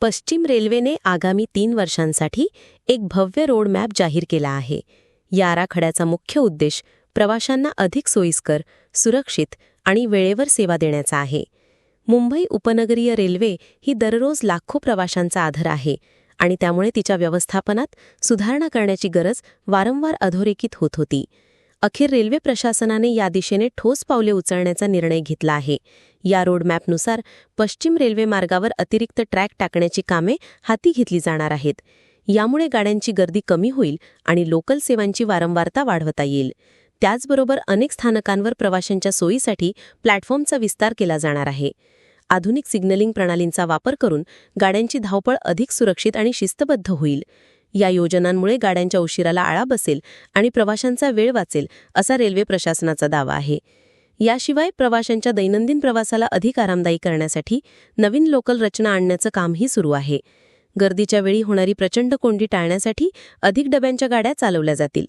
पश्चिम रेल्वेने आगामी तीन वर्षांसाठी एक भव्य रोडमॅप जाहीर केला आहे. या आराखड्याचा मुख्य उद्देश प्रवाशांना अधिक सोयीस्कर सुरक्षित आणि वेळेवर सेवा देण्याचा आहे. मुंबई उपनगरीय रेल्वे ही दररोज लाखो प्रवाशांचा आधार आहे आणि त्यामुळे तिच्या व्यवस्थापनात सुधारणा करण्याची गरज वारंवार अधोरेखित होत होती. अखेर रेल्वे प्रशासनाने या दिशेने ठोस पावले उचलण्याचा निर्णय घेतला आहे. या रोडमॅपनुसार पश्चिम रेल्वे मार्गावर अतिरिक्त ट्रॅक टाकण्याची कामे हाती घेतली जाणार आहेत. यामुळे गाड्यांची गर्दी कमी होईल आणि लोकल सेवांची वारंवारता वाढवता येईल. त्याचबरोबर अनेक स्थानकांवर प्रवाशांच्या सोयीसाठी प्लॅटफॉर्मचा विस्तार केला जाणार आहे. आधुनिक सिग्नलिंग प्रणालींचा वापर करून गाड्यांची धावपळ अधिक सुरक्षित आणि शिस्तबद्ध होईल. या योजनांमुळे गाड्यांच्या उशिराला आळा बसेल आणि प्रवाशांचा वेळ वाचेल असा रेल्वे प्रशासनाचा दावा आहे. याशिवाय प्रवाशांच्या दैनंदिन प्रवासाला अधिक आरामदायी करण्यासाठी नवीन लोकल रचना आणण्याचं कामही सुरू आहे. गर्दीच्या वेळी होणारी प्रचंड कोंडी टाळण्यासाठी अधिक डब्यांच्या गाड्या चालवल्या जातील.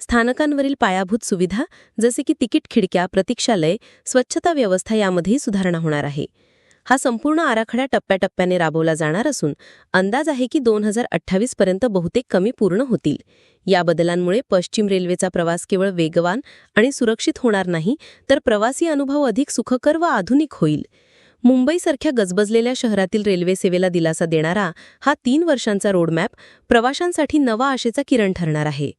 स्थानकांवरील पायाभूत सुविधा जसे की तिकीट खिडक्या प्रतीक्षालय स्वच्छता व्यवस्था यामध्येही सुधारणा होणार आहे. हा संपूर्ण आराखडा टप्प्याटप्प्याने राबवला जाणार असून अंदाज आहे की दोन हजार अठ्ठावीस पर्यंत बहुतेक कमी पूर्ण होतील. या बदलांमुळे पश्चिम रेल्वेचा प्रवास केवळ वेगवान आणि सुरक्षित होणार नाही तर प्रवासी अनुभव अधिक सुखकर व आधुनिक होईल. मुंबईसारख्या गजबजलेल्या शहरातील रेल्वे सेवेला दिलासा देणारा हा तीन वर्षांचा रोडमॅप प्रवाशांसाठी नवा आशेचा किरण ठरणार आहे.